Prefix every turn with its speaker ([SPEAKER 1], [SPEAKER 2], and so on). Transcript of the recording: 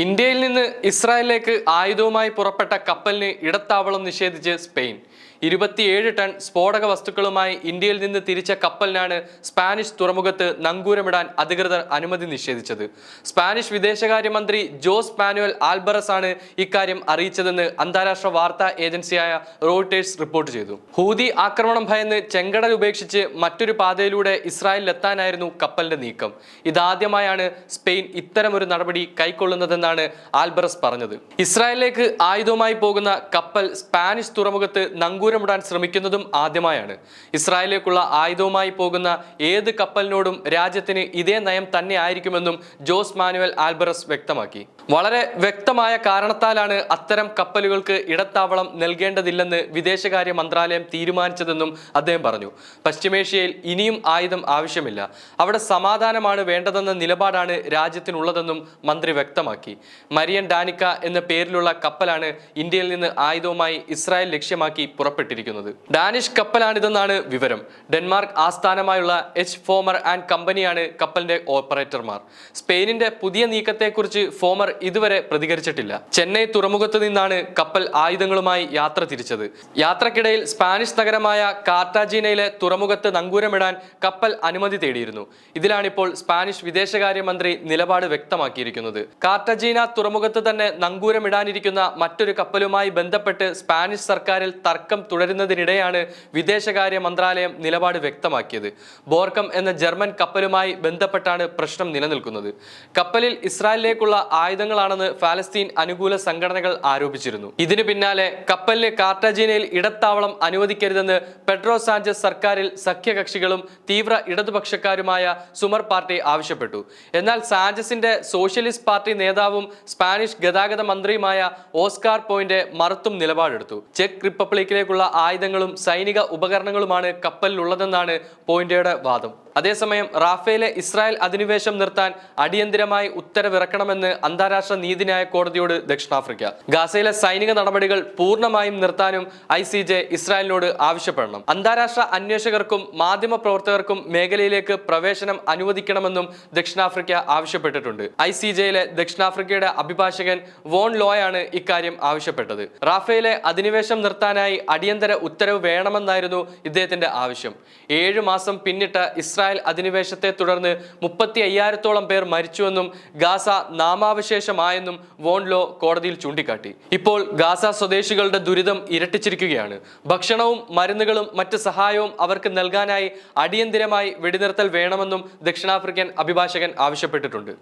[SPEAKER 1] ഇന്ത്യയിൽ നിന്ന് ഇസ്രായേലിലേക്ക് ആയുധവുമായി പുറപ്പെട്ട കപ്പലിന് ഇടത്താവളം നിഷേധിച്ച് സ്പെയിൻ. ഇരുപത്തിയേഴ് ടൺ സ്ഫോടക വസ്തുക്കളുമായി ഇന്ത്യയിൽ നിന്ന് തിരിച്ച കപ്പലിനാണ് സ്പാനിഷ് തുറമുഖത്ത് നങ്കൂരമിടാൻ അധികൃതർ അനുമതി നിഷേധിച്ചത്. സ്പാനിഷ് വിദേശകാര്യമന്ത്രി ജോസ് പാനുവൽ ആൽബറസ് ആണ് ഇക്കാര്യം അറിയിച്ചതെന്ന് അന്താരാഷ്ട്ര വാർത്താ ഏജൻസിയായ റോയിട്ടേഴ്സ് റിപ്പോർട്ട് ചെയ്തു. ഹൂതി ആക്രമണം ഭയന്ന് ചെങ്കടൽ ഉപേക്ഷിച്ച് മറ്റൊരു പാതയിലൂടെ ഇസ്രായേലിലെത്താനായിരുന്നു കപ്പലിന്റെ നീക്കം. ഇതാദ്യമായാണ് സ്പെയിൻ ഇത്തരമൊരു നടപടി കൈക്കൊള്ളുന്നതെന്നാണ് ആൽബറസ് പറഞ്ഞത്. ഇസ്രായേലിലേക്ക് ആയുധവുമായി പോകുന്ന കപ്പൽ സ്പാനിഷ് തുറമുഖത്ത് നങ്കൂരമിടാൻ ശ്രമിക്കുന്നതും ആദ്യമായാണ്. ഇസ്രായേലിലേക്കുള്ള ആയുധവുമായി പോകുന്ന ഏത് കപ്പലിനോടും രാജ്യത്തിന് ഇതേ നയം തന്നെ ആയിരിക്കുമെന്നും ജോസ് മാനുവൽ ആൽബറസ് വ്യക്തമാക്കി. വളരെ വ്യക്തമായ കാരണത്താലാണ് അത്തരം കപ്പലുകൾക്ക് ഇടത്താവളം നൽകേണ്ടതില്ലെന്ന് വിദേശകാര്യ മന്ത്രാലയം തീരുമാനിച്ചതെന്നും അദ്ദേഹം പറഞ്ഞു. പശ്ചിമേഷ്യയിൽ ഇനിയും ആയുധം ആവശ്യമില്ല. അവിടെ സമാധാനമാണ് വേണ്ടതെന്ന നിലപാടാണ് രാജ്യത്തിനുള്ളതെന്നും മന്ത്രി വ്യക്തമാക്കി. മരിയൻ ഡാനിക്ക എന്ന പേരിലുള്ള കപ്പലാണ് ഇന്ത്യയിൽ നിന്ന് ആയുധവുമായി ഇസ്രായേൽ ലക്ഷ്യമാക്കി പുറപ്പെട്ടിരിക്കുന്നത്. ഡാനിഷ് കപ്പലാണിതെന്നാണ് വിവരം. ഡെൻമാർക്ക് ആസ്ഥാനമായുള്ള എച്ച് ഫോമർ ആൻഡ് കമ്പനിയാണ് കപ്പലിന്റെ ഓപ്പറേറ്റർമാർ. സ്പെയിനിന്റെ പുതിയ നീക്കത്തെക്കുറിച്ച് ഫോമർ ഇതുവരെ പ്രതികരിച്ചിട്ടില്ല. ചെന്നൈ തുറമുഖത്ത് നിന്നാണ് കപ്പൽ ആയുധങ്ങളുമായി യാത്ര തിരിച്ചത്. യാത്രക്കിടയിൽ സ്പാനിഷ് നഗരമായ കാർട്ടാജീനയിലെ തുറമുഖത്ത് നങ്കൂരമിടാൻ കപ്പൽ അനുമതി തേടിയിരുന്നു. ഇതിലാണിപ്പോൾ സ്പാനിഷ് വിദേശകാര്യമന്ത്രി നിലപാട് വ്യക്തമാക്കിയിരിക്കുന്നത്. കാർട്ടജീന തുറമുഖത്ത് തന്നെ നങ്കൂരമിടാനിരിക്കുന്ന മറ്റൊരു കപ്പലുമായി ബന്ധപ്പെട്ട് സ്പാനിഷ് സർക്കാരിൽ തർക്കം തുടരുന്നതിനിടെയാണ് വിദേശകാര്യ മന്ത്രാലയം നിലപാട് വ്യക്തമാക്കിയത്. ബോർക്കം എന്ന ജർമ്മൻ കപ്പലുമായി ബന്ധപ്പെട്ടാണ് പ്രശ്നം നിലനിൽക്കുന്നത്. കപ്പലിൽ ഇസ്രായേലിലേക്കുള്ള ആയുധങ്ങളാണെന്ന് ഫലസ്തീൻ അനുകൂല സംഘടനകൾ ആരോപിച്ചിരുന്നു. ഇതിനു പിന്നാലെ കപ്പലിന് കാർട്ടജീനയിൽ ഇടത്താവളം അനുവദിക്കരുതെന്ന് പെട്രോ സാഞ്ചസ് സർക്കാരിൽ സഖ്യകക്ഷികളും തീവ്ര ഇടതുപക്ഷക്കാരുമായ സുമർ പാർട്ടി ആവശ്യപ്പെട്ടു. എന്നാൽ സാഞ്ചസിന്റെ സോഷ്യലിസ്റ്റ് പാർട്ടി നേതാവും സ്പാനിഷ് ഗതാഗത മന്ത്രിയുമായ ഓസ്കാർ പോയിന്റ് മറുത്തും നിലപാടെടുത്തു. ചെക്ക് റിപ്പബ്ലിക്കിലേക്കുള്ള ആയുധങ്ങളും സൈനിക ഉപകരണങ്ങളുമാണ് കപ്പലിലുള്ളതെന്നാണ് പോയിന്റയുടെ വാദം. അതേസമയം റാഫേലെ ഇസ്രായേൽ അധിനിവേശം നിർത്താൻ അടിയന്തിരമായി ഉത്തരവിറക്കണമെന്ന് അന്താരാഷ്ട്ര നീതിന്യായ കോടതിയോട് ദക്ഷിണാഫ്രിക്ക. ഗാസയിലെ സൈനിക നടപടികൾ പൂർണമായും നിർത്താനും ഐ സി ജെ ഇസ്രായേലിനോട് ആവശ്യപ്പെടണം. അന്താരാഷ്ട്ര അന്വേഷകർക്കും മാധ്യമ പ്രവർത്തകർക്കും മേഖലയിലേക്ക് പ്രവേശനം അനുവദിക്കണമെന്നും ദക്ഷിണാഫ്രിക്ക ആവശ്യപ്പെട്ടിട്ടുണ്ട്. ഐ സി ജെയിലെ ദക്ഷിണാഫ്രിക്കയുടെ അഭിഭാഷകൻ വോൺ ലോയാണ് ഇക്കാര്യം ആവശ്യപ്പെട്ടത്. റാഫേലെ അധിനിവേശം നിർത്താനായി അടിയന്തര ഉത്തരവ് വേണമെന്നായിരുന്നു ഇദ്ദേഹത്തിന്റെ ആവശ്യം. ഏഴു മാസം പിന്നിട്ട ഇസ്രായേൽ അധിനിവേശത്തെ തുടർന്ന് മുപ്പത്തി അയ്യായിരത്തോളം പേർ മരിച്ചുവെന്നും ഗാസ നാമാവശേഷമായെന്നും വോൺലോ കോടതിയിൽ ചൂണ്ടിക്കാട്ടി. ഇപ്പോൾ ഗാസ സ്വദേശികളുടെ ദുരിതം ഇരട്ടിച്ചിരിക്കുകയാണ്. ഭക്ഷണവും മരുന്നുകളും മറ്റ് സഹായവും അവർക്ക് നൽകാനായി അടിയന്തിരമായി വെടിനിർത്തൽ വേണമെന്നും ദക്ഷിണാഫ്രിക്കൻ അഭിഭാഷകൻ ആവശ്യപ്പെട്ടിട്ടുണ്ട്.